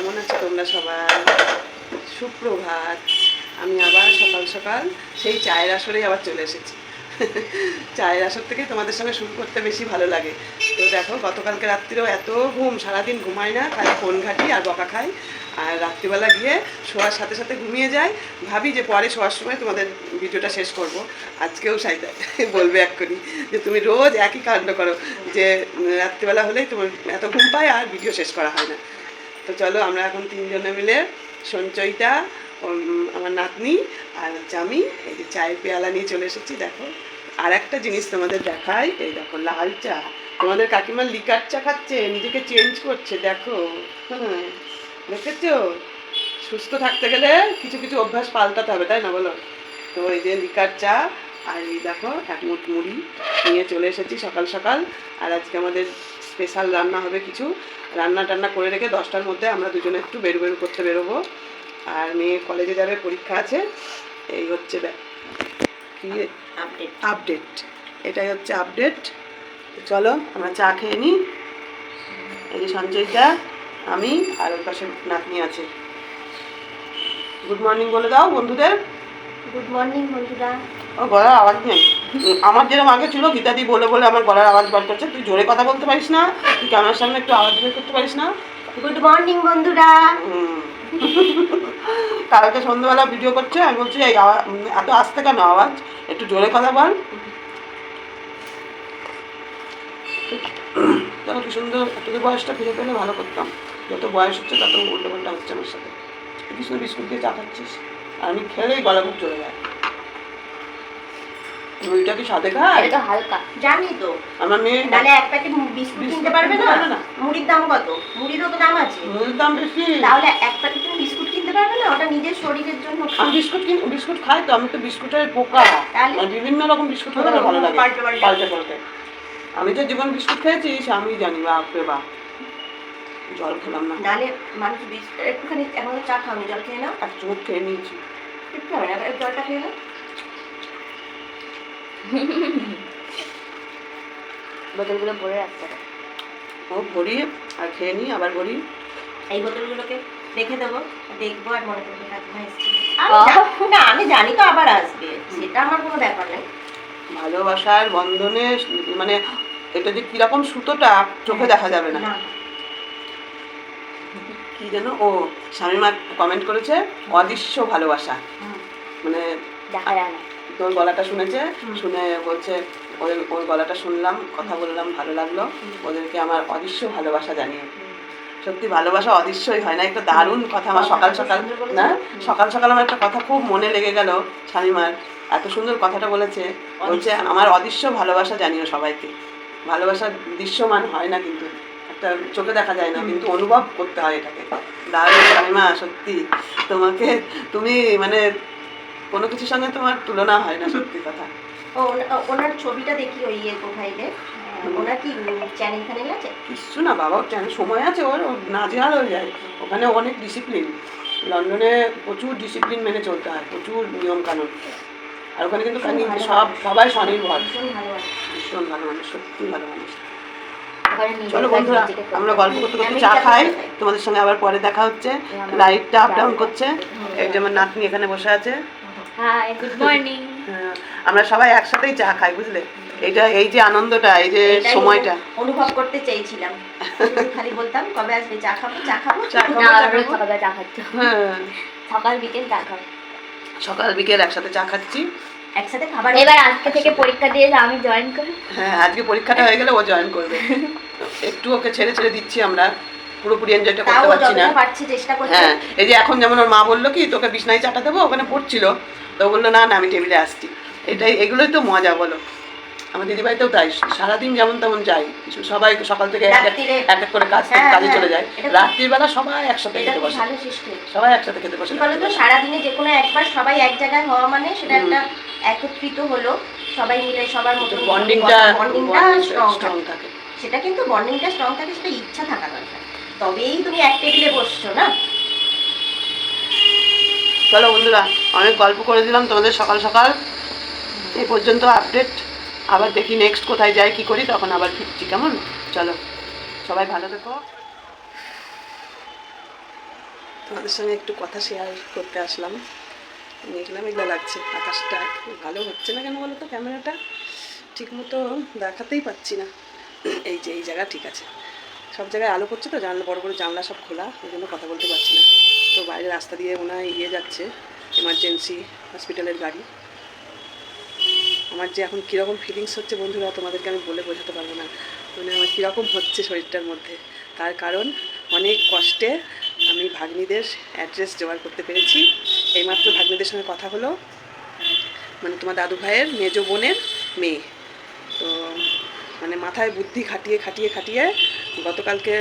কেমন আছো তোমরা সবাই? সুপ্রভাত। আমি আবার সকাল সকাল সেই চায়ের আসরেই আবার চলে এসেছি। চায়ের আসর থেকে তোমাদের সঙ্গে শুরু করতে বেশি ভালো লাগে। তো দেখো, গতকালকে রাত্রিরেও এত ঘুম, সারাদিন ঘুমাই না, খালি ফোন ঘাটি আর বকা খাই। আর রাত্রিবেলা গিয়ে শোয়ার সাথে সাথে ঘুমিয়ে যাই। ভাবি যে পরে শোয়ার সময় তোমাদের ভিডিওটা শেষ করব। আজকেও সাই বলবে এক্ষুনি। যে তুমি রোজ একই কাণ্ড করো, যে রাত্রিবেলা হলেই তোমার এত ঘুম পায় আর ভিডিও শেষ করা হয় না। তো চলো আমরা এখন তিনজনে মিলে সঞ্চয়িতা উম, আমার নাতনি আর হচ্ছে আমি এই যে চায়ের পেয়ালা নিয়ে চলে এসেছি দেখো। আর একটা জিনিস তোমাদের দেখাই এই দেখো লাল চা। তোমাদের কাকিমার লিকার চা খাচ্ছে নিজেকে চেঞ্জ করছে দেখো। হ্যাঁ দেখেছ? সুস্থ থাকতে গেলে কিছু কিছু অভ্যাস পাল্টাতে হবে তাই না বলো? তো এই যে লিকার চা আর এই দেখো এক মুঠ মুড়ি নিয়ে চলে এসেছি সকাল সকাল। আর আজকে আমাদের স্পেশাল রান্না হবে কিছু। রান্না টান্না করে রেখে দশটার মধ্যে আমরা দুজনে একটু বেরু বেরু করতে বেরোবো। আর মেয়ে কলেজে যাবে পরীক্ষা আছে। এই হচ্ছে কি? আপডেট আপডেট এটাই হচ্ছে আপডেট চলো আমরা চা খেয়ে নিই এই যে সঞ্চয়িতা আমি আর ওর পাশে নাতনি আছে। গুড মর্নিং বলে দাও বন্ধুদের। গুড মর্নিং বন্ধুরা। ও গলার আওয়াজ নেই। আমার যেরকম আগে ছিল গীতাদি বলে বলে আমার গলার আওয়াজ বার করছে। তুই জোরে কথা বলতে পারিস না তুই ক্যামেরার সামনে একটু আওয়াজ বের করতে পারিস না। গুড মর্নিং বন্ধুরা। কালকে সন্ধ্যাবেলা ভিডিও করছে আমি বলছি এই এত আস্তে কেন আওয়াজ? একটু জোরে কথা বল। দেখো কি সুন্দর একটু বয়সটা ফিরে পেলে ভালো করতাম। যত বয়স হচ্ছে তত উল্টো পাল্টা হচ্ছে আমার সাথে। কি সুন্দর বিস্কুট দিয়ে চা খাচ্ছিস? আর আমি খেলেই গলা খুব চলে যায়। মুড়িটা কি সাথে খায়? এটা হালকা। জানি তো। আমার মেয়ে নালে এক প্যাকেট বিস্কুট কিনতে পারবে না? মুড়ির দাম কত? মুড়িরও তো দাম আছে। মুড়ির দাম বেশি। তাহলে এক প্যাকেট বিস্কুট কিনতে পারবে না? ওটা নিজের শরীরের জন্য আমি বিস্কুট কিন বিস্কুট খাই তো আমি তো বিস্কুটের পোকা। বিভিন্ন রকম বিস্কুট খেতে ভালো লাগে। পাল্টে পাল্টে। আমি যে জীবন বিস্কুট খেয়েছি সে আমি জানি বাপ জল খেলাম না। নালে মানুষ বিস্কুট একটুখানি এখন তো চা খাওনি জল খেয়ে নাও। এক চুমুক খেয়ে নিয়েছি। একটু জলটা খেয়ে নাও। বোতলগুলো ভরে রাখতে হবে। ও ভরি আর খেয়ে নিই আবার ভরি। এই বোতলগুলোকে রেখে দেবো দেখব আর মনে করব না আমি জানি তো আবার আসবে সেটা আমার কোনো ব্যাপার নেই। ভালোবাসার বন্ধনে মানে এটা যে কীরকম সুতোটা চোখে দেখা যাবে না। না। কি যেন ও স্বামীমা কমেন্ট করেছে অদৃশ্য ভালোবাসা। মানে দেখা যায় না। তোর গলাটা শুনেছে? শুনে বলছে ওদের ওর গলাটা শুনলাম কথা বললাম ভালো লাগল। ওদেরকে আমার অদৃশ্য ভালোবাসা জানিয়ে। সত্যি ভালোবাসা অদৃশ্যই হয় না একটা দারুণ কথা। আমার সকাল সকাল না? সকাল সকাল আমার একটা কথা খুব মনে লেগে গেল স্বামীমার এত সুন্দর কথাটা বলেছে। বলছে আমার অদৃশ্য ভালোবাসা জানিও সবাইকে। ভালোবাসা দৃশ্যমান হয় না কিন্তু একটা চোখে দেখা যায় না কিন্তু অনুভব করতে হয় এটাকে। দারুণ স্বামীমা সত্যি। তোমাকে তুমি মানে কোনো কিছুর সঙ্গে তোমার তুলনা হয় না সত্যি কথা। ও ওনার ছবিটা দেখি ওই ইয়ে প্রোফাইলে। ওনার কি চ্যানেল ফ্যানেল আছে? কিচ্ছু না বাবা কেন সময় আছে ওর নাজেহাল হয়ে যায়। ওখানে অনেক ডিসিপ্লিন লন্ডনে প্রচুর ডিসিপ্লিন মেনে চলতে হয় প্রচুর নিয়ম কানুন আর ওখানে কিন্তু কানি- সব সবাই স্বনির্ভর। ভীষণ ভালো মানুষ। সত্যি ভালো মানুষ। চলো বন্ধুরা আমরা গল্প করতে করতে চা খাই তোমাদের সঙ্গে আবার পরে দেখা হচ্ছে। লাইটটা আপ ডাউন করছে। এই যে আমার নাতনি এখানে বসে আছে। হাই গুড মর্নিং আমরা সবাই একসাথেই চা খাই বুঝলে? এইটা এই যে আনন্দটা এই যে সময়টা। অনুভব করতে চেয়েছিলাম। শুধু খালি বলতাম কবে আসবে? চা খাব? চা খাব? চা খাব, চা খাব। হ্যাঁ। সকাল বিকেল চা খাও সকাল বিকেল একসাথে চা খাচ্ছি। একসাথে খাবার এবার আজকে থেকে পরীক্ষা দিয়ে আমি জয়েন করি। হ্যাঁ আজকে পরীক্ষাটা হয়ে গেলে ও জয়েন করবে। একটু ওকে ছেড়ে ছেড়ে দিচ্ছি আমরা। পুরোপুরি এনজয়টা করতে পারছি না। পারছে চেষ্টা করছে। হ্যাঁ এই যে এখন যেমন ওর মা বলল কি তোকে বিছনায় চাটা দেবো? ওখানে পড়ছিল। তো বলল না না আমি টেবিলে আসছি। এটাই এগুলোই তো মজা বলো। আমার দিদিভাইতেও তাই সারাদিন যেমন তেমন যাই সবাই সকাল থেকে এক এক- করে কাজ হ্যাঁ, কাজে হ্যাঁ। চলে যায়। রাত্রির বেলা সবাই একসাথে খেতে বসে। সবাই একসাথে খেতে বসে। বলতো সারাদিনে যে কোনো একবার সবাই এক জায়গায় হওয়া মানে সেটা একটা একত্রিত হলো। সবাই মিলে সবার মতো বন্ডিংটা বন্ডিংটা স্ট্রং থাকে। সেটা কিন্তু বন্ডিংটা স্ট্রং থাকে সেটা ইচ্ছা থাকা দরকার। তবেই তুমি এক টেবিলে বসছো না? চলো বন্ধুরা, অনেক গল্প করে দিলাম তোমাদের সকাল সকাল। এ পর্যন্ত আপডেট আবার দেখি নেক্সট কোথায় যাই, কি করি, তখন আবার ফিরছি, কেমন? চলো, সবাই ভালো থেকো। তোমাদের সঙ্গে একটু কথা শেয়ার করতে আসলাম। মেঘলা মেঘলা লাগছে, আকাশটা ভালো হচ্ছে না কেন বলো তো, ক্যামেরাটা? ঠিক মতো দেখাতেই পাচ্ছি না। এই যে, এই জায়গা ঠিক আছে। সব জায়গায় আলো করছে তো, জানলা, বড় বড় জানলা সব খোলা ওই জন্য কথা বলতে পারছি না। তো বাইরে রাস্তা দিয়ে হয় ইয়ে যাচ্ছে এমার্জেন্সি হসপিটালের গাড়ি। আমার যে এখন কীরকম ফিলিংস হচ্ছে বন্ধুরা, তোমাদেরকে আমি বলে বোঝাতে পারব না। মানে আমার কীরকম হচ্ছে শরীরটার মধ্যে। তার কারণ, অনেক কষ্টে আমি ভাগ্নিদের অ্যাড্রেস জোগাড় করতে পেরেছি। এইমাত্র ভাগ্নিদের সঙ্গে কথা হলো। মানে তোমার দাদু ভাইয়ের মেজ বোনের মেয়ে। তো মানে মাথায় বুদ্ধি খাটিয়ে খাটিয়ে খাটিয়ে গতকালকে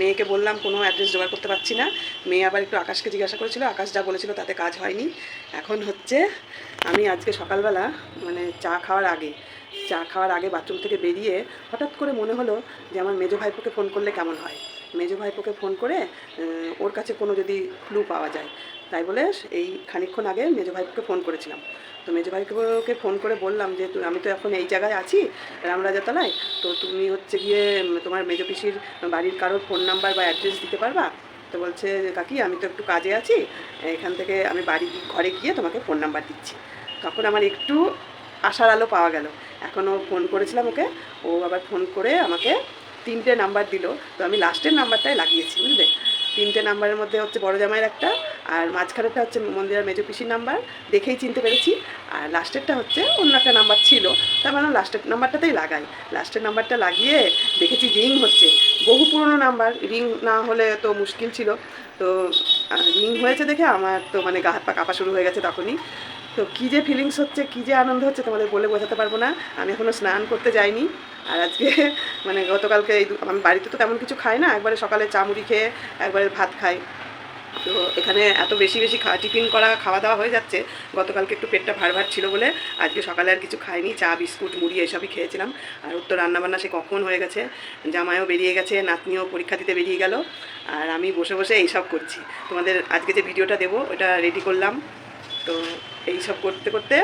মেয়েকে বললাম, কোনো অ্যাড্রেস জোগাড় করতে পারছি না। মেয়ে আবার একটু আকাশকে জিজ্ঞাসা করেছিল, আকাশ যা বলেছিল তাতে কাজ হয়নি। এখন হচ্ছে, আমি আজকে সকালবেলা মানে চা খাওয়ার আগে, চা খাওয়ার আগে বাথরুম থেকে বেরিয়ে হঠাৎ করে মনে হলো যে আমার মেজো ভাইপোকে ফোন করলে কেমন হয়। মেজো ভাইপোকে ফোন করে ওর কাছে কোনো যদি ক্লু পাওয়া যায়। তাই বলে এই খানিকক্ষণ আগে মেজো ভাইপোকে ফোন করেছিলাম। তো মেজো ভাইপোকে ফোন করে বললাম যে আমি তো এখন এই জায়গায় আছি, রামরাজাতলায়। তো তুমি হচ্ছে গিয়ে, তোমার মেজো পিসির বাড়ির কারোর ফোন নাম্বার বা অ্যাড্রেস দিতে পারবা? তো বলছে, কাকি, আমি তো একটু কাজে আছি। এখান থেকে আমি বাড়ি, ঘরে গিয়ে তোমাকে ফোন নাম্বার দিচ্ছি। তখন আমার একটু আশার আলো পাওয়া গেল। এখনও ফোন করেছিলাম ওকে। ও আবার ফোন করে আমাকে তিনটে নাম্বার দিল। তো আমি লাস্টের নাম্বারটাই লাগিয়েছি, বুঝলে? তিনটে নাম্বারের মধ্যে হচ্ছে বড় জামাইয়ের একটা, আর মাঝখানেরটা হচ্ছে মন্দিরের মেজো পিসির নাম্বার। দেখেই চিনতে পেরেছি। আর লাস্টেরটা হচ্ছে অন্য একটা নাম্বার ছিল। তার মানে লাস্টের নাম্বারটাতেই লাগাই। লাস্টের নাম্বারটা লাগিয়ে দেখেছি রিং হচ্ছে। বহু পুরনো নাম্বার, রিং না হলে তো মুশকিল ছিল। তো রিং হয়েছে দেখে আমার তো মানে গা হাত পা কাঁপা শুরু হয়ে গেছে তখনই। তো কী যে ফিলিংস হচ্ছে, কী যে আনন্দ হচ্ছে তোমাদের বলে বোঝাতে পারব না। আমি এখনও স্নান করতে যাইনি। আর আজকে মানে গতকালকে আমি বাড়িতে তো তেমন কিছু খাই না। একবারে সকালে চামুড়ি খেয়ে একবারে ভাত খাই। তো এখানে এত বেশি বেশি খাওয়া টিফিন করা খাওয়া দাওয়া হয়ে যাচ্ছে। গতকালকে একটু পেটটা ভার ভার ছিল বলে আজকে সকালে আর কিছু খাইনি। চা, বিস্কুট, মুড়ি এসবই খেয়েছিলাম। আর উত্তর রান্নাবান্না সে কখন হয়ে গেছে, জামাইও বেরিয়ে গেছে, নাতনিও পরীক্ষা দিতে বেরিয়ে গেল। আর আমি বসে বসে এইসব করছি। তোমাদের আজকে যে ভিডিওটা দেবো, ওটা রেডি করলাম। তো এই সব করতে করতে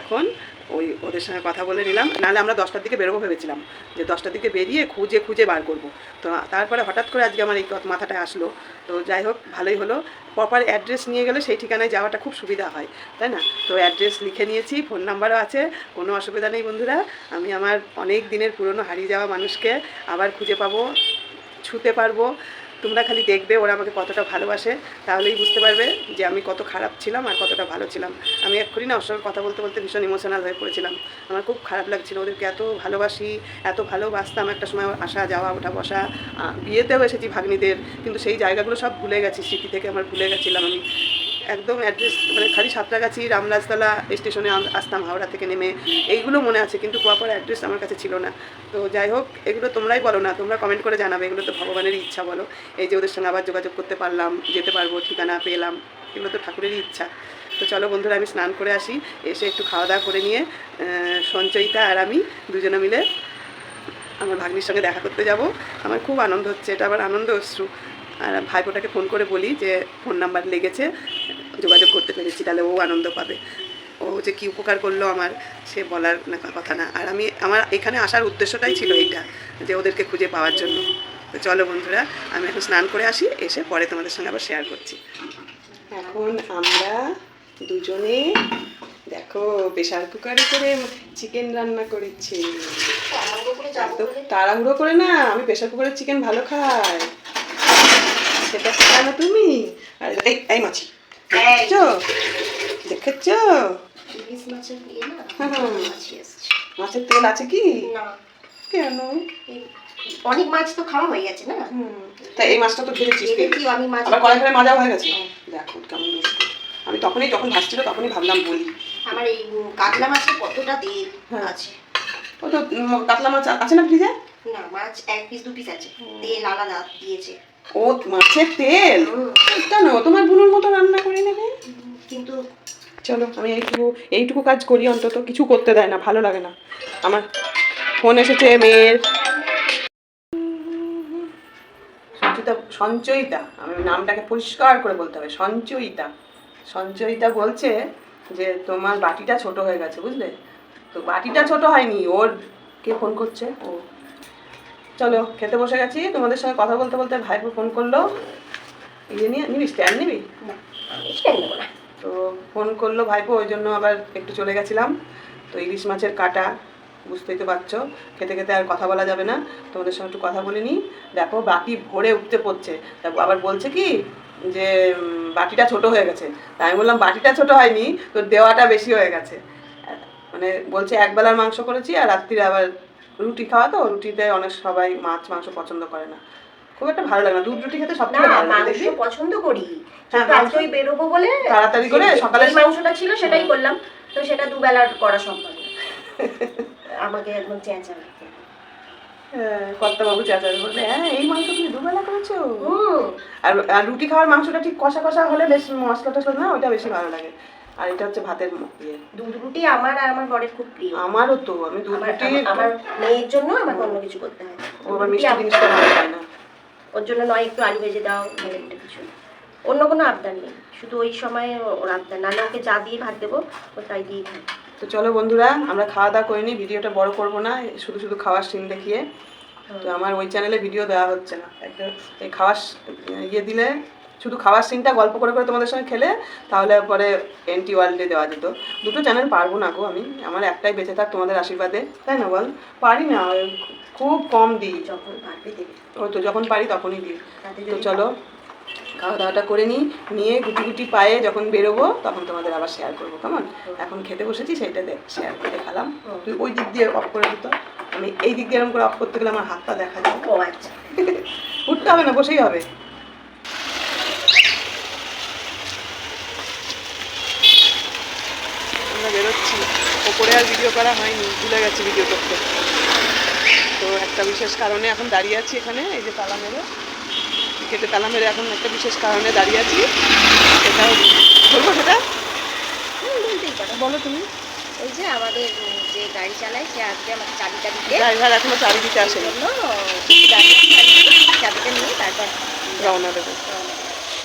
এখন ওই ওদের সঙ্গে কথা বলে নিলাম। নাহলে আমরা দশটার দিকে বেরোবো ভেবেছিলাম যে দশটার দিকে বেরিয়ে খুঁজে খুঁজে বার করব। তো তারপরে হঠাৎ করে আজকে আমার এই মাথাটায় আসলো। তো যাই হোক, ভালোই হলো। প্রপার অ্যাড্রেস নিয়ে গেলে সেই ঠিকানায় যাওয়াটা খুব সুবিধা হয়, তাই না? তো অ্যাড্রেস লিখে নিয়েছি, ফোন নাম্বারও আছে। কোনো অসুবিধা নেই বন্ধুরা। আমি আমার অনেক দিনের পুরনো হারিয়ে যাওয়া মানুষকে আবার খুঁজে পাবো, ছুতে পারব। তোমরা খালি দেখবে, ওরা আমাকে কতটা ভালোবাসে, তাহলেই বুঝতে পারবে যে আমি কত খারাপ ছিলাম আর কতটা ভালো ছিলাম। আমি এক্ষুনি না, ওর সঙ্গে কথা বলতে বলতে ভীষণ ইমোশনাল হয়ে পড়েছিলাম। আমার খুব খারাপ লাগছিল, ওদেরকে এত ভালোবাসি, এত ভালোবাসতাম একটা সময় আসা, যাওয়া, ওঠা, বসা বিয়েতেও এসেছি ভাগ্নিদের, কিন্তু সেই জায়গাগুলো সব ভুলে গেছি, স্মৃতি থেকে আমার ভুলে গেছিলাম আমি। একদম অ্যাড্রেস মানে খালি সাঁতরাগাছি রামরাজতলা স্টেশনে আসতাম, হাওড়া থেকে নেমে। এইগুলো মনে আছে, কিন্তু প্রপার অ্যাড্রেস আমার কাছে ছিল না। তো যাই হোক, এগুলো তোমরাই বলো না, তোমরা কমেন্ট করে জানাবে, এগুলো তো ভগবানেরই ইচ্ছা বলো। এই যে ওদের সঙ্গে আবার যোগাযোগ করতে পারলাম, যেতে পারব, ঠিকানা পেলাম, এগুলো তো ঠাকুরেরই ইচ্ছা। তো চলো বন্ধুরা, আমি স্নান করে আসি, এসে একটু খাওয়া দাওয়া করে নিয়ে সঞ্চয়িতা আর আমি দুজনে মিলে আমার ভাগ্নির সঙ্গে দেখা করতে যাব। আমার খুব আনন্দ হচ্ছে, এটা আবার আনন্দ অশ্রু। আর ভাইপোটাকে ফোন করে বলি যে, ফোন নাম্বার লেগেছে যোগাযোগ করতে পেরেছি, তাহলে ও আনন্দ পাবে। ও যে কী উপকার করল আমার, সে বলার কথা না। আর আমি, আমার এখানে আসার উদ্দেশ্যটাই ছিল এইটা, যে ওদেরকে খুঁজে পাওয়ার জন্য। তো চলো বন্ধুরা, আমি এখন স্নান করে আসি, এসে পরে তোমাদের সঙ্গে আবার শেয়ার করছি। এখন আমরা দুজনে, দেখো প্রেশার কুকারে করে চিকেন রান্না করেছি। তাড়াহুড়ো করে না, আমি প্রেশার কুকারের চিকেন ভালো খাই। সেটা কেন তুমি? আর এই মাছি। দেখেছ দেখেছ ইলিশ মাছের। মাছি তেল আছে কি না কেন অনেক মাছ তো খাওয়া হয়ে গেছে না? তা এই মাছটা তো ভেজেছিস আমি মাছ আবার কড়াই ফেলে মাজা হয়ে গেছে। দেখো কেমন। আমি তখনই যখন ভাসছিল তখনই ভাবলাম বলি। আমার এই কাতলা মাছের কতটা তেল হ্যাঁ। আছে? ও তো কাতলা মাছ আছে না ফ্রিজে না মাছ এক পিস দু পিস আছে। তেল আলাদা দিয়েছে। ও মাছের তেল? কেন? তোমার বুনুর মতো রান্না করে নেবে? কিন্তু চলো আমি এইটুকু এইটুকু কাজ করি অন্তত কিছু করতে দেয় না ভালো লাগে না। আমার ফোন এসেছে মেয়ের। সঞ্চিতা সঞ্চয়িতা আমি নামটাকে পরিষ্কার করে বলতে হবে সঞ্চয়িতা। সঞ্চয়িতা বলছে যে তোমার বাটিটা ছোট হয়ে গেছে বুঝলে? তো বাটিটা ছোট হয়নি ওর কে ফোন করছে? ও চলো খেতে বসে গেছি। তোমাদের সঙ্গে কথা বলতে বলতে ভাইপো ফোন করল। ইয়ে নিয়ে নিবি স্ট্যান্ড নিবি? তো ফোন করল ভাইপো ওই জন্য আবার একটু চলে গেছিলাম। তো ইলিশ মাছের কাটা বুঝতেই তো পারছ। খেতে খেতে আর কথা বলা যাবে না। তোমাদের সঙ্গে একটু কথা বলে নিই। দেখো বাটি ভরে উঠতে পড়ছে। তা আবার বলছে কি যে বাটিটা ছোট হয়ে গেছে। তা আমি বললাম বাটিটা ছোট হয়নি তো দেওয়াটা বেশি হয়ে গেছে। মানে বলছে একবেলার মাংস করেছি আর রাত্রিরে আবার রুটি খাওয়া তো রুটিতে অনেক সবাই মাছ মাংস পছন্দ করে না। খুব একটা ভালো লাগে না। দুধ রুটি খেতে সব থেকে ভালো লাগে পছন্দ করি। হ্যাঁ, আজকে ওই বেরোবো বলে তাড়াতাড়ি করে সকালে- মাংসটা ছিল সেটাই করলাম। তো সেটা দুবেলার করা সম্ভব না। আমাকে একদম চেঁচা কর্তা বাবু চাচার বলবে হ্যাঁ এই মাংস তুমি দুবেলা করেছ? আর রুটি খাওয়ার মাংসটা ঠিক কষা কষা হলে বেশ মশলা টসলা না ওইটা বেশি ভালো লাগে। আর এটা হচ্ছে ভাতের ইয়ে। দুধ রুটি আমার আর আমার বরের খুব প্রিয়। আমারও তো আমি দুধ রুটি আমার- আমার মেয়ের জন্য আমাকে অন্য কিছু করতে হয়। ও আবার মিষ্টি জিনিসটা ভালো খায় না। ওর জন্য নয় একটু আলু ভেজে দাও মানে একটা কিছু। অন্য কোনো আবদার নেই। শুধু ওই সময় ওর আবদার। নাহলে ওকে যা দিয়ে ভাত দেবো ও তাই দিয়ে খায় তো চলো বন্ধুরা আমরা খাওয়া দাওয়া করে নিই ভিডিওটা বড় করব না শুধু শুধু খাওয়ার সিন দেখিয়ে। তো আমার ওই চ্যানেলে ভিডিও দেওয়া হচ্ছে না। একটা এই খাওয়ার ইয়ে দিলে শুধু খাওয়ার সিনটা গল্প করে করে তোমাদের সঙ্গে খেলে তাহলে পরে এনটি ওয়ার্ল্ডে দেওয়া যেত। দুটো চ্যানেল পারব না গো আমি। আমার একটাই বেঁচে থাক তোমাদের আশীর্বাদে। তাই না বল? পারি না খুব কম দিই। যখন পারবে তো যখন পারি তখনই দিই। তো চলো খাওয়া দাওয়াটা করে নিই নিয়ে গুটি গুটি পায়ে যখন বেরোবো তখন তোমাদের আবার শেয়ার করব কেমন? এখন খেতে বসেছি সেইটা দেখ শেয়ার করে দেখালাম হুম। তুই ওই দিক দিয়ে অফ করে দিত। আমি এই দিক দিয়ে এরকম করে অফ করতে গেলে আমার হাতটা দেখা যায়। ও আচ্ছা। উঠতে হবে না বসেই হবে। আমরা বেরোচ্ছি। ওপরে আর ভিডিও করা হয়নি ভুলে গেছি ভিডিও করতে। তো একটা বিশেষ কারণে এখন দাঁড়িয়ে আছি এখানে এই যে তালা মেরে। কেটে তালা মেরে এখন একটা বিশেষ কারণে দাঁড়িয়ে আছি। সেটা বলব সেটা? বলো তুমি। ওই যে আমাদের যে গাড়ি চালায় সে আজকে আমাকে চাবিটা দিতে ড্রাইভার এখনও চাবি দিতে জন্য চাবিটা নিয়ে তারপর রওনা দেবে। রওনা দেব।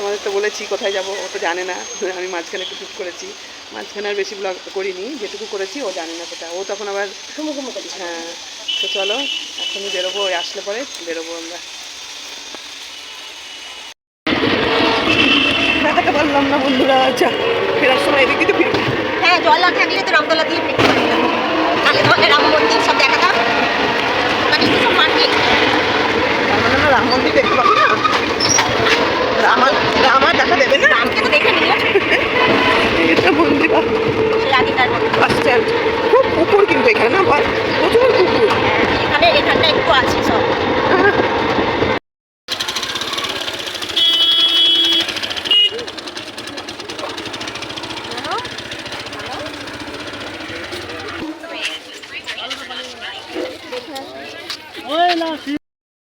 তোমাদের তো বলেছি কোথায় যাব ও তো জানে না। আমি মাঝখানে একটু শ্যুট করেছি। মাঝখানে আর বেশি ব্লগ করিনি যেটুকু করেছি ও জানে না সেটা। ও তখন আবার হ্যাঁ তো চলো এখনই বেরোবো ওই আসলে পরে বেরোবো আমরা। দেখাতে পারলাম না বন্ধুরা আচ্ছা ফেরার সময় এদিকে তো ফিরবো। হ্যাঁ জল না থাকলে তো রংতলা দিয়ে ফিরতে পারতাম তাহলে তোমাকে রাম মন্দির সব দেখাতাম তো সব মাটি মানে রাম মন্দির দেখতে পাবো না? রামার আমার দেখা দেবে না? রামকে তো দেখে নিও। এটা মন্দির বাস স্ট্যান্ড খুব কুকুর কিন্তু এখানে না প্রচুর হ্যাঁ, এখানে এখানটা একটু আছে সব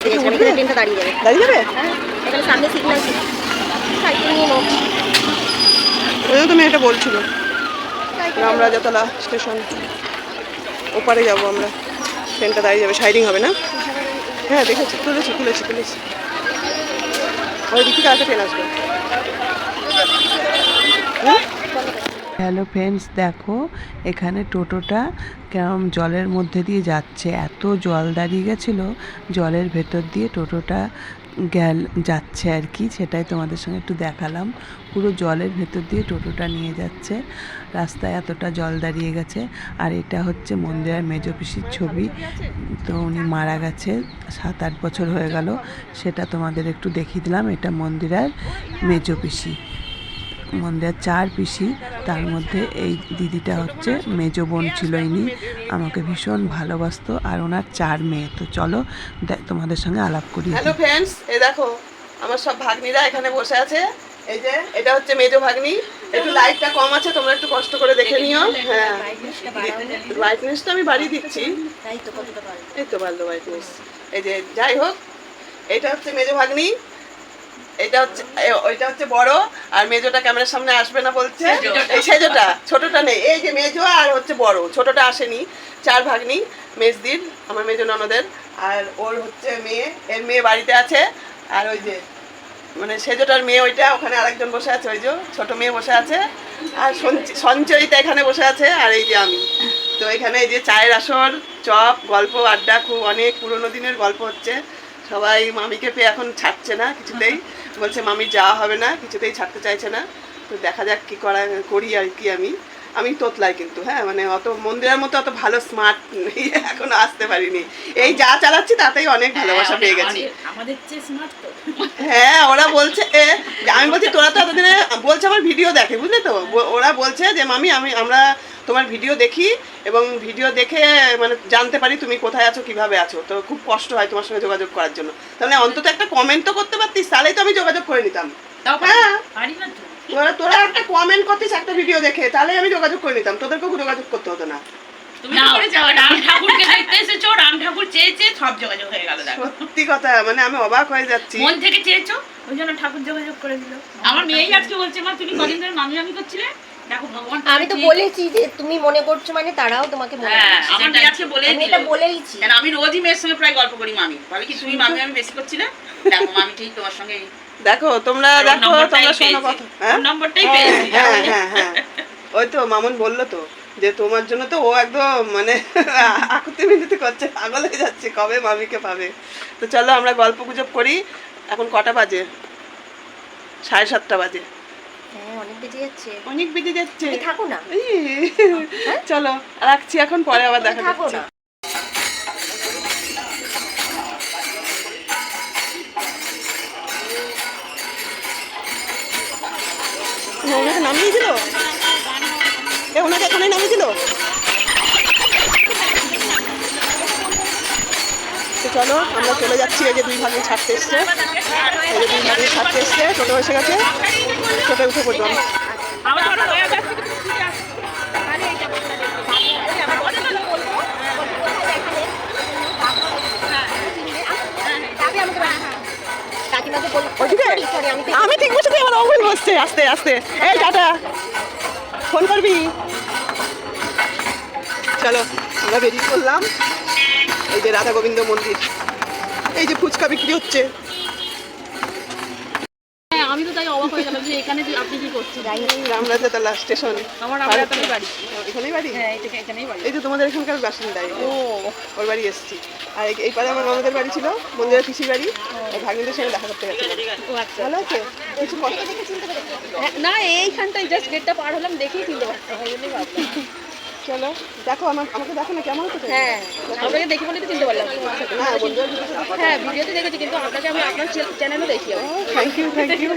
এখানে ট্রেনটা দাঁড়িয়ে যাবে দাঁড়িয়ে যাবে হ্যাঁ এখানে সামনে সিগন্যাল সাইকেল নিয়ে নোক ওই জন্য তুমি এটা বলছিল রামরাজাতলা স্টেশন। ওপারে যাব আমরা। ট্রেনটা দাঁড়িয়ে যাবে, সাইডিং হবে না? হ্যাঁ দেখেছি, তুলেছি তুলেছি তুলেছি। ওই দিক থেকে ট্রেন আসবে। হ্যালো ফ্রেন্ডস, দেখো, এখানে টোটোটা কেমন জলের মধ্যে দিয়ে যাচ্ছে। এত জল দাঁড়িয়ে গেছিল, জলের ভেতর দিয়ে টোটোটা গেল যাচ্ছে আর কি, সেটাই তোমাদের সঙ্গে একটু দেখালাম। পুরো জলের ভেতর দিয়ে টোটোটা নিয়ে যাচ্ছে। রাস্তায় এতটা জল দাঁড়িয়ে গেছে। আর এটা হচ্ছে মন্দিরার মেজো পিসির ছবি। তো উনি মারা গেছে, সাত আট বছর হয়ে গেল। সেটা তোমাদের একটু দেখিয়ে দিলাম। এটা মন্দিরার মেজো পিসি। মন্দিরের চার পিসি, তার মধ্যে এই দিদিটা হচ্ছে মেজ বোন ছিল ইনি। আমাকে ভীষণ ভালোবাসতো আর ওনার চার মেয়ে। তো চলো তোমাদের সঙ্গে আলাপ করি হ্যালো ফ্রেন্ডস এই দেখো, আমার সব ভাগ্নিরা এখানে বসে আছে। এই যে, এটা হচ্ছে মেজো ভাগ্নি। একটু লাইটটা কম আছে, তোমরা একটু কষ্ট করে দেখে নিও। হ্যাঁ। ব্রাইটনেসটা আমি বাড়িয়ে দিচ্ছি। তো এই তো ভালো ব্রাইটনেস এই যে, যাই হোক, এটা হচ্ছে মেজো ভাগ্নি। এটা হচ্ছে ওইটা হচ্ছে বড় আর মেজোটা ক্যামেরার সামনে আসবে না বলছে। এই সেজোটা ছোটটা নেই। এই যে মেজো আর হচ্ছে বড় ছোটটা আসেনি চার ভাগ্নি মেজদির আমার মেজো ননদের আর ওর হচ্ছে মেয়ে এর মেয়ে বাড়িতে আছে আর ওই যে মানে সেজোটার মেয়ে ওইটা ওখানে আরেকজন বসে আছে ওই যে ছোট মেয়ে বসে আছে আর সঞ্চয়িতা এখানে বসে আছে আর এই যে আমি। তো এখানে এই যে চায়ের আসর চপ গল্প আড্ডা খুব অনেক পুরোনো দিনের গল্প হচ্ছে। সবাই মামিকে পেয়ে এখন ছাড়ছে না কিছুতেই। বলছে মামি যাওয়া হবে না কিছুতেই ছাড়তে চাইছে না। তো দেখা যাক কি করা করি আর কি আমি। আমি তোতলাই কিন্তু হ্যাঁ মানে অত মন্দিরের মতো অত ভালো স্মার্ট এখনও আসতে পারিনি। এই যা চালাচ্ছি তাতেই অনেক ভালোবাসা পেয়ে গেছি। হ্যাঁ ওরা বলছে এ, আমি বলছি তোরা তো এতদিনে বলছে আমার ভিডিও দেখে বুঝলে তো? ওরা বলছে যে মামি আমি আমরা তোমার ভিডিও দেখি এবং ভিডিও দেখে মানে জানতে পারি তুমি কোথায় আছো কীভাবে আছো। তো খুব কষ্ট হয় তোমার সঙ্গে যোগাযোগ করার জন্য। তাহলে অন্তত একটা কমেন্ট তো করতে পারতিস তাহলেই তো আমি যোগাযোগ করে নিতাম। হ্যাঁ। পারি না তো। তোরা তোরা একটা কমেন্ট করতিস একটা ভিডিও দেখে তাহলেই আমি যোগাযোগ করে নিতাম। তোদেরকেও যোগাযোগ করতে হতো না। তুমি তো করে যাও রাম ঠাকুরকে দেখতে এসেছ রাম ঠাকুর চেয়েছে সব যোগাযোগ হয়ে গেল দেখো। সত্যি কথা মানে আমি অবাক হয়ে যাচ্ছি। মন থেকে চেয়েছো? ওই জন্য ঠাকুর যোগাযোগ করে দিল। আমার মেয়েই আজকে বলছে মা তুমি কদিন ধরে মামি মামি করছিলে? আমি তো বলেছি যে তুমি মনে করছ মানে তারাও তোমাকে মনে হ্যাঁ আজকে বলেই আমি এটা বলেইছি। কেন আমি রোজই মেয়ের সঙ্গে প্রায় গল্প করি মামি। বলে কি তুমি মামি আমি বেশি করছিলে দেখো মামি ঠিক তোমার সঙ্গে দেখো তোমরা দেখো তোমরা শোনো কথা। হ্যাঁ? নম্বরটাই হ্যাঁ, পেয়েছি। হ্যাঁ হ্যাঁ হ্যাঁ। ওই তো মামুন বলল তো যে তোমার জন্য তো ও একদম মানে আকুতি মিনতি করছে পাগল হয়ে যাচ্ছে কবে মামিকে পাবে? তো চলো আমরা গল্প গুজব করি। এখন কটা বাজে? সাড়ে সাতটা বাজে। অনেক বেজে যাচ্ছে। অনেক বেজে যাচ্ছে। থাকো না। চলো রাখছি এখন পরে আবার দেখা থাকো না। ওনাকে নামিয়ে দিল এ ওনাকে এখানেই নামিয়ে দিল তো চলো আমরা চলে যাচ্ছি এই যে দুই ভাগে ছাড়তে এসছে। টোটো গেছে টোটো উঠে আমি ঠিক বসে আমার অভুল বসছে। আস্তে আস্তে। এই, টাটা। ফোন করবি? চলো, আমরা বেরিয়ে পড়লাম। এই যে রাধা গোবিন্দ মন্দির। এই যে ফুচকা বিক্রি হচ্ছে। আমি তো তাই অবাক হয়ে গেলাম যে এখানে আপনি কি করছেন? রামরাজাতলা স্টেশন আমার রামরাজাতলাই বাড়ি। এখানেই বাড়ি? হ্যাঁ এখানেই বাড়ি। এই তো তোমাদের এখানকার বাসিন্দাই ও। ওর বাড়ি এসেছি। আর এই- পারে আমার মামাদের বাড়ি ছিল মন্দিরের পিসির বাড়ি। ভাগ্নিদের সঙ্গে দেখা করতে গেছিলাম। ও আচ্ছা। ভালো আছে? কিছু হ্যাঁ, না এইখানটাই জাস্ট গেটটা পার হলাম দেখেই চিনতে জন্যই ভাবলাম চলো। দেখো আমার আমাকে দেখো না কেমন হচ্ছে? হ্যাঁ আপনাকে দেখে বলে তো চিনতে পারলাম। হ্যাঁ ভিডিওতে হ্যাঁ ভিডিওতে দেখেছি কিন্তু আপনাকে আমি আপনার চ্যানেলও দেখি থ্যাংক ইউ থ্যাংক ইউ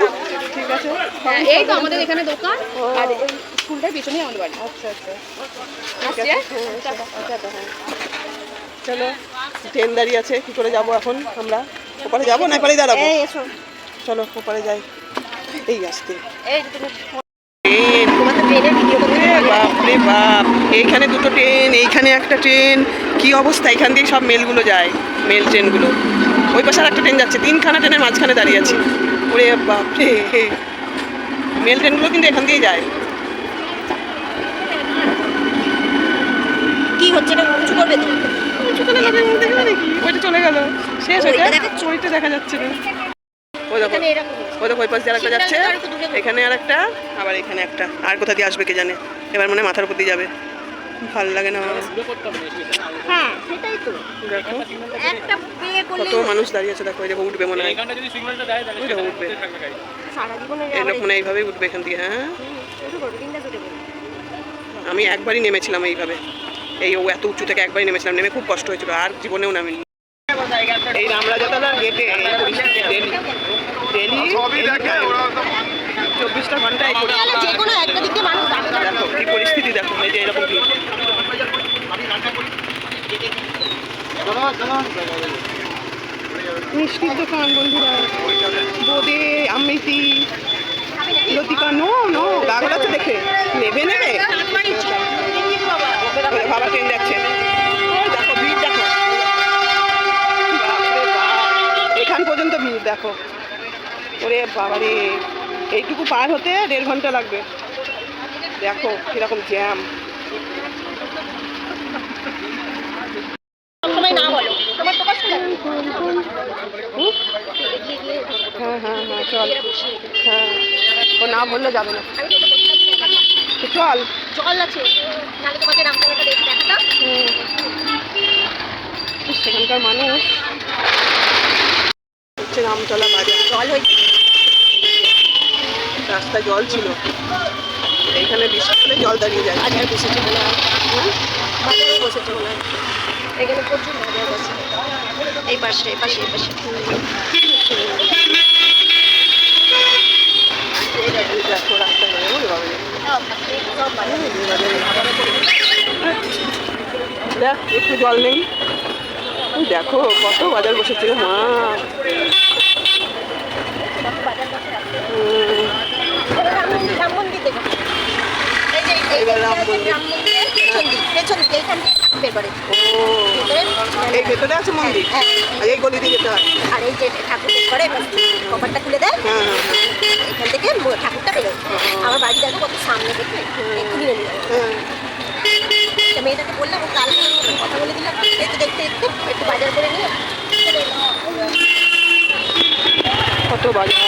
ঠিক আছে। হ্যাঁ এই তো আমাদের এখানে দোকান আর স্কুলটার পিছনেই আমাদের বাড়ি। আচ্ছা আচ্ছা। আসছি ঠিক হ্যাঁ, হ্যাঁ। চলো ট্রেন দাঁড়িয়ে আছে কি করে যাব এখন আমরা? ওপারে যাব না এপারে দাঁড়াবো? চলো ওপারে যাই। এই আসতে এই যে তুমি ট্রেন এ বাপ। এইখানে দুটো ট্রেন এইখানে একটা ট্রেন। কি অবস্থা? এখান দিয়ে সব মেলগুলো যায় মেল ট্রেনগুলো। ওই পাশে আর একটা ট্রেন যাচ্ছে তিনখানা ট্রেনের মাঝখানে দাঁড়িয়ে আছি। ওরে বাপ রে মেল ট্রেনগুলো কিন্তু এখান দিয়ে যায়। কি হচ্ছে? এটা উঁচু করবে তো? লাগে দেখবে নাকি? ওইটা চলে গেল। শেষ হয়ে দেখাচ্ছে? ওইটা দেখা যাচ্ছে না। ওই দেখো এখানে এরকম ওই দেখো ওই পাশ দিয়ে আরেকটা যাচ্ছে। এখানে আর একটা আবার এখানে একটা। আর কোথা দিয়ে আসবে কে জানে? এবার মনে হয় মাথার উপর দিয়ে যাবে। ভালো লাগে না। আমার। হ্যাঁ সেটাই তো। দেখো। একটা বিয়ে করলে কত মানুষ দাঁড়িয়ে আছে দেখো এই দেখো উঠবে মনে হয়। দেখো উঠবে। মনে হয় এইভাবেই উঠবে এখান থেকে হ্যাঁ? আমি একবারই নেমেছিলাম এইভাবে। এই ও এত উঁচু থেকে একবারই নেমেছিলাম নেমে খুব কষ্ট হয়েছিল আর জীবনেও নামিনি। এই রামরাজাতলার গেটে ডেলি চব্বিশটা ঘণ্টা এই পরিস্থিতি যে কোনো একটা দিক মানুষ দেখো কি পরিস্থিতি দেখো এই যে এরকম ভিড়। মিষ্টির দোকান বন্ধুরা। বোদে আমৃতি লতিকা নো নো গাগল আছে দেখে। নেবে নেবে। বাবা ট্রেন যাচ্ছে। দেখো। ওরে বাবা রে এইটুকু পার হতে দেড় ঘণ্টা লাগবে। দেখো কীরকম জ্যাম হ্যাঁ হ্যাঁ হ্যাঁ চল। হ্যাঁ। ও না বললে যাবে না। চল। জল আছে। নাহলে তোমাকে রামপুরাটা দেখে সেখানকার মানুষ। হচ্ছে রামতলা বাজার। জল হয়েছে রাস্তায় জল ছিল। এইখানে বৃষ্টি হলে জল দাঁড়িয়ে যায়। বাজার বসেছে মনে হয় বাজারে বসেছে মনে হয় এখানে প্রচুর বাজার বসে এই পাশে এই পাশে এই পাশে। দেখো রাস্তায় যাবে ওরে বাবা রে। দেখ একটু জল নেই। দেখো কত বাজার বসেছিল মা। এই ভেতরে আছে মন্দির। হ্যাঁ। আর এই গলি দিয়ে যেতে হয় আর এই যে কপারটা খুলে দেয়। হ্যাঁ হ্যাঁ হ্যাঁ। এখান থেকে ঠাকুরটা বেরোয়। আমার বাড়ি দেখো কত সামনে দেখবে তা মেয়েটাকে বললাম ও কালকে মতন কথা বলে দিলাম একটু দেখতে একটু একটু বাজার করে নিয়ে। কত বাজার?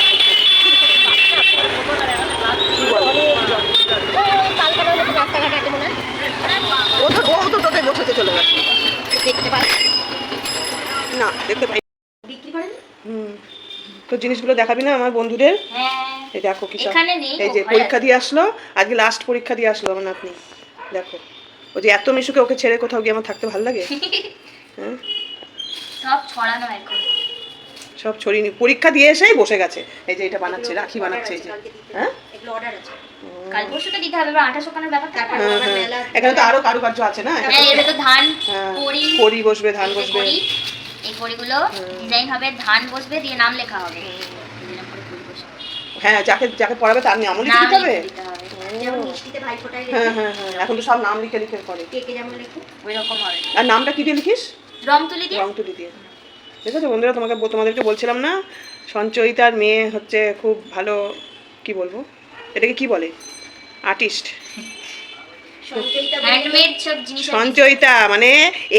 ও তো ও তো টোটাই বসেতে চলে গেছে। দেখতে পাই না দেখতে পাই বিক্রি করেন? হুম। তো জিনিসগুলো দেখাবি না আমার বন্ধুদের? হ্যাঁ। এই দেখো কি এই যে পরীক্ষা দিয়ে আসলো আজকে লাস্ট পরীক্ষা দিয়ে আসলো আমার নাতনি। দেখো। ও যে এত মিশুকে ওকে ছেড়ে কোথাও গিয়ে আমার থাকতে ভালো লাগে? হ্যাঁ? সব ছড়ানো এখন। সব ছড়িয়ে নি পরীক্ষা দিয়ে এসেই বসে গেছে। এই যে এটা বানাচ্ছে রাখি বানাচ্ছে এই যে। হ্যাঁ? এগুলো অর্ডার আছে। কাল দিতে হবে আঠাশো খানের ব্যাপার তারপর হ্যাঁ হ্যাঁ। মেলা এখানে তো আরও কারুকার্য আছে না? এর ভেতর ধান কড়ি কড়ি বসবে ধান বসবে। এই কড়িগুলো ডিজাইন হবে ধান বসবে দিয়ে নাম লেখা হবে। হ্যাঁ যাকে যাকে পড়াবে তার নামও লিখে নাম দিতে হবে? লিখে দিতে হবে। যেমন মিষ্টিতে ভাই হ্যাঁ হ্যাঁ হ্যাঁ এখন তো সব নাম লিখে লিখে করে। কেকে যেমন লেখো ওই রকম হবে আর নামটা কি দিয়ে লিখিস? রং তুলি দিয়ে। রং তুলি দিয়ে। ঠিক আছে বন্ধুরা তোমাকে তোমাদেরকে বলছিলাম না সঞ্চয়িতার মেয়ে হচ্ছে খুব ভালো কি বলব? এটাকে কি বলে? আর্টিস্ট। সঞ্চয়িতা। সঞ্চয়িতা মানে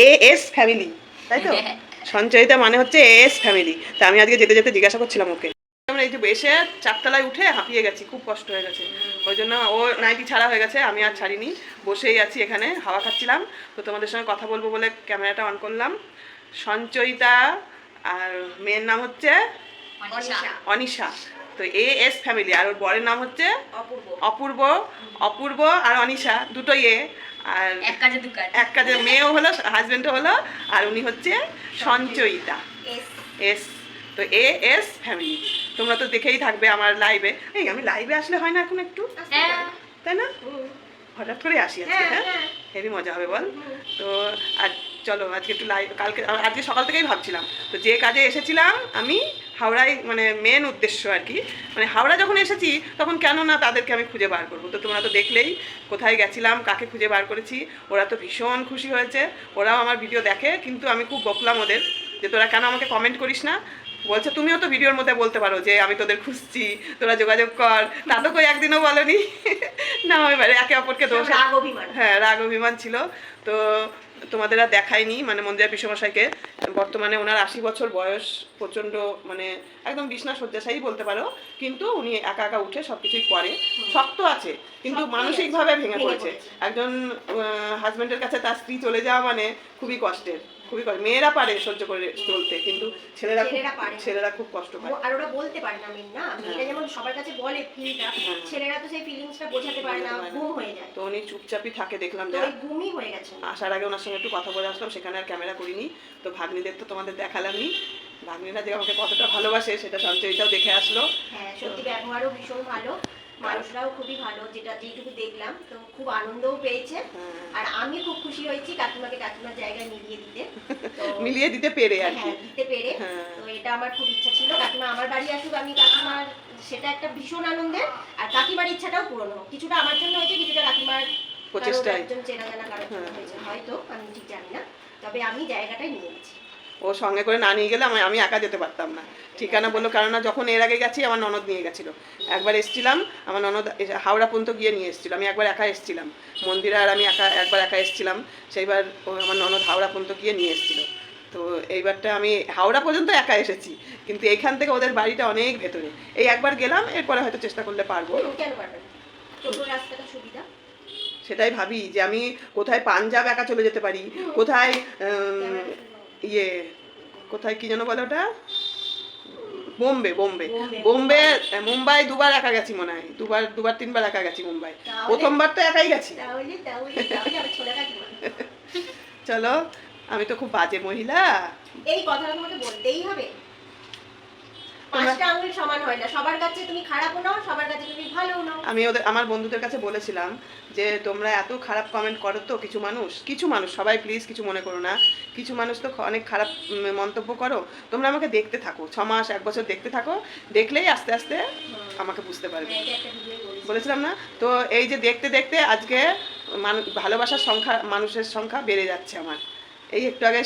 এ এস ফ্যামিলি তাই তো? সঞ্চয়িতা মানে হচ্ছে এ এস ফ্যামিলি। তা আমি আজকে যেতে যেতে জিজ্ঞাসা করছিলাম ওকে। আমরা এই যে এসে চারতলায় উঠে হাঁপিয়ে গেছি খুব কষ্ট হয়ে গেছে। ওই জন্য ও নাইটি ছাড়া হয়ে গেছে আমি আর ছাড়িনি। বসেই আছি এখানে হাওয়া খাচ্ছিলাম। তো তোমাদের সঙ্গে কথা বলব বলে ক্যামেরাটা অন করলাম। সঞ্চয়িতা আর মেয়ের নাম হচ্ছে অনিশা। তো এ এস ফ্যামিলি আর ওর বরের নাম হচ্ছে অপূর্ব। অপূর্ব আর অনিশা দুটোই এ। আর এক কাজে মেয়েও হলো হাজবেন্ডও হলো আর উনি হচ্ছে সঞ্চয়িতা। এস। তো এ এস ফ্যামিলি তোমরা তো দেখেই থাকবে আমার লাইভে এই আমি লাইভে আসলে হয় না এখন একটু? হ্যাঁ। তাই না? হঠাৎ করে আসি আজকে হ্যাঁ, হ্যাঁ? হ্যাঁ। হেভি মজা হবে বল। তো আজ চলো আজকে একটু লাইভ কালকে আজকে সকাল থেকেই ভাবছিলাম তো যে কাজে এসেছিলাম আমি হাওড়ায় মানে মেন উদ্দেশ্য আর কি মানে হাওড়া যখন এসেছি তখন কেন না তাদেরকে আমি খুঁজে বার করব? তো তোমরা তো দেখলেই কোথায় গেছিলাম কাকে খুঁজে বার করেছি। ওরা তো ভীষণ খুশি হয়েছে। ওরাও আমার ভিডিও দেখে কিন্তু আমি খুব বকলাম ওদের যে তোরা কেন আমাকে কমেন্ট করিস না? বলছে তুমিও তো ভিডিওর মধ্যে বলতে পারো যে আমি তোদের খুঁজছি তোরা যোগাযোগ কর। তা তো কই একদিনও বলনি। না এবারে একে অপরকে দোষ রাগ অভিমান। হ্যাঁ রাগ অভিমান ছিল। তো তোমাদের আর দেখায়নি মানে মন্দিরা পিসমশাইকে বর্তমানে ওনার আশি বছর বয়স প্রচণ্ড মানে একদম বিছনা শয্যাশায়ী বলতে পারো। কিন্তু উনি একা একা উঠে সব কিছুই করে। শক্ত আছে কিন্তু মানসিকভাবে ভেঙে ভেঙে পড়েছে। পড়েছে। একজন হাজবেন্ডের কাছে তার স্ত্রী চলে যাওয়া মানে খুবই কষ্টের। খুবই কষ্ট মেয়েরা পারে সহ্য করে চলতে কিন্তু ছেলেরা ছেলেরা না। খুব কষ্ট পায়। আর ওরা বলতে পারে না মেন না মেয়েরা যেমন সবার কাছে বলে ফিলটা হ্যাঁ। ছেলেরা তো সেই ফিলিংসটা বোঝাতে পারে না না। ঘুম হয়ে যায়। তো উনি চুপচাপই থাকে দেখলাম যা ঘুমই হয়ে গেছে। আসার আগে ওনার সঙ্গে একটু কথা বলে আসলাম সেখানে আর ক্যামেরা করিনি। তো ভাগ্নিদের তো তোমাদের দেখালামই। ভাগ্নিরা যে আমাকে কতটা ভালোবাসে সেটা সঞ্চয়িতাও দেখে আসলো। হ্যাঁ সত্যি ব্যবহারও ভীষণ ভালো। মানুষরাও খুবই ভালো যেটা যেটুকু দেখলাম তো খুব আনন্দও পেয়েছে। হ্যাঁ। আর আমি খুব খুশি হয়েছি কাকিমাকে কাকিমার জায়গায় মিলিয়ে দিতে। তো মিলিয়ে দিতে পেরে আর কি। হ্যাঁ দিতে পেরে। হ্যাঁ। তো এটা আমার খুব ইচ্ছা ছিল। কাকিমা আমার বাড়ি আসুক আমি কাকিমার সেটা একটা ভীষণ আনন্দের। আর কাকিমার ইচ্ছাটাও পূরণ হোক। কিছুটা আমার জন্য হয়েছে কিছুটা কাকিমার কারোর প্রচেষ্টায়। একজন চেনা জানা কারোর জন্য। হয়েছে। হয়তো আমি ঠিক জানি না। তবে আমি জায়গাটাই নিয়ে গেছি ও সঙ্গে করে না নিয়ে গেলে আমি আমি একা যেতে পারতাম না। ঠিকানা বলল কেননা যখন এর আগে গেছি আমার ননদ নিয়ে গেছিল। একবার এসছিলাম আমার ননদ এসে হাওড়া পর্যন্ত গিয়ে নিয়ে এসেছিল। আমি একবার একা এসছিলাম। মন্দিরে আর আমি একা একবার একা এসছিলাম। সেইবার ও আমার ননদ হাওড়া পর্যন্ত গিয়ে নিয়ে এসেছিল। তো এইবারটা আমি হাওড়া পর্যন্ত একা এসেছি কিন্তু এইখান থেকে ওদের বাড়িটা অনেক ভেতরে। এই একবার গেলাম এরপরে হয়তো চেষ্টা করলে পারব। সুবিধা? সেটাই ভাবি যে আমি কোথায় পাঞ্জাব একা চলে যেতে পারি? কোথায় ইয়ে কোথায় কি যেন বলে ওটা? বোম্বে বোম্বে। বোম্বে। মুম্বাই দুবার একা গেছি মনে হয়। দুবার দুবার তিনবার একা গেছি মুম্বাই। প্রথমবার তো একাই গেছি। চলো আমি তো খুব বাজে মহিলা। এই কথাটা তোমাকে বলতেই হবে। পাঁচটা আঙুল সমান হয় না। সবার কাছে তুমি খারাপও নাও সবার কাছে তুমি ভালোও নাও। আমি ওদের আমার বন্ধুদের কাছে বলেছিলাম যে তোমরা এত খারাপ কমেন্ট করো তো কিছু মানুষ? কিছু মানুষ সবাই প্লিজ কিছু মনে করো না। কিছু মানুষ তো অনেক খারাপ মন্তব্য করো। তোমরা আমাকে দেখতে থাকো ছ মাস এক বছর দেখতে থাকো। দেখলেই আস্তে আস্তে আমাকে বুঝতে পারবে। বলেছিলাম না? তো এই যে দেখতে দেখতে আজকে ভালোবাসার সংখ্যা মানুষের সংখ্যা বেড়ে যাচ্ছে আমার। এই একটু আগে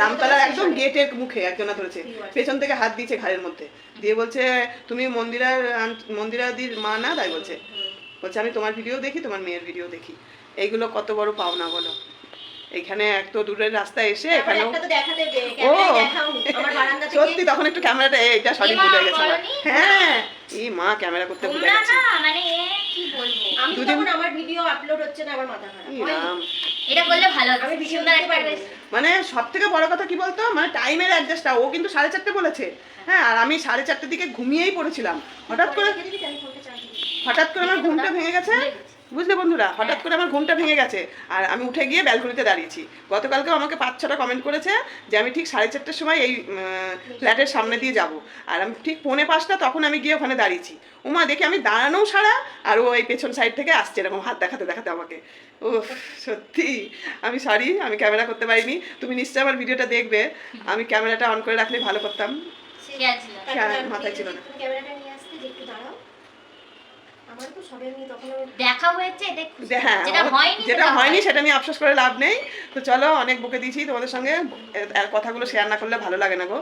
রামতলার একদম গেটের মুখে একজনা ধরেছে। পেছন থেকে হাত দিয়েছে ঘাড়ের মধ্যে। দিয়ে বলছে তুমি মন্দিরার মন্দিরাদির মা না? তাই বলছে। বলছে আমি তোমার ভিডিও দেখি তোমার মেয়ের ভিডিও দেখি। এইগুলো কত বড় পাওনা বলো। এইখানে এক তো দূরের রাস্তায় এসে তারপরে এখানেও একটা তো দেখাতে দে ও সত্যি তখন একটু ক্যামেরাটা এইটা সরি ভুলে গেছে হ্যাঁ এই মা ক্যামেরা করতে ভুলে গেছে। মানে কি বলব? আমি তখন আমার ভিডিও আপলোড হচ্ছে না আমার মাথা খারাপ। এটা করলে ভালো আমি ভিডিও মানে সব থেকে বড় কথা কি বলতো? মানে টাইমের অ্যাডজাস্টটা ও কিন্তু সাড়ে চারটে বলেছে। হ্যাঁ আর আমি সাড়ে চারটের দিকে ঘুমিয়েই পড়েছিলাম। হঠাৎ করে। হঠাৎ করে আমার ঘুমটা ভেঙে গেছে। বুঝলে বন্ধুরা হঠাৎ করে আমার ঘুমটা ভেঙে গেছে। আর আমি উঠে গিয়ে ব্যালকনিতে দাঁড়িয়েছি। গতকালকেও আমাকে পাঁচ ছটা কমেন্ট করেছে যে আমি ঠিক সাড়ে চারটের সময় এই ফ্ল্যাটের সামনে দিয়ে যাব। আর আমি ঠিক পৌনে পাঁচটা তখন আমি গিয়ে ওখানে দাঁড়িয়েছি। উমা দেখি আমি দাঁড়ানোও সারা আর ও এই পেছন সাইড থেকে আসছে এরকম হাত দেখাতে দেখাতে আমাকে। ও সত্যি। আমি সরি আমি ক্যামেরা করতে পারিনি। তুমি নিশ্চয়ই আমার ভিডিওটা দেখবে। আমি ক্যামেরাটা অন করে রাখলে ভালো করতাম। মাথায় ছিল না। তুমি ক্যামেরাটা নিয়ে আসতে যে একটু দাঁড়াও আমার তো সবে আমি তখন আমি দেখা হয়েছে হ্যাঁ যেটা হয়নি যেটা হয়নি হয়নি। সেটা নিয়ে আফসোস করে লাভ নেই। তো চলো অনেক বকে দিয়েছি তোমাদের সঙ্গে। কথাগুলো শেয়ার না করলে ভালো লাগে না গো।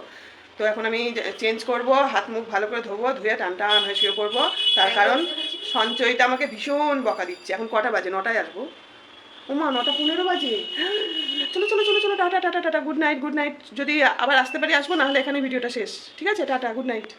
তো এখন আমি চেঞ্জ করব হাত মুখ ভালো করে ধোবো ধুয়ে টান টান হয়ে শুয়ে পড়ব। তার কারণ সঞ্চয়টা আমাকে ভীষণ বকা দিচ্ছে। এখন কটা বাজে? নটায় আসব। ওমা নটা পনেরো বাজে। চলো চলো চলো চলো tata tata tata good night good night. যদি আবার আসতে পারি আসব নাহলে এখানে ভিডিওটা শেষ। ঠিক আছে? Tata good night.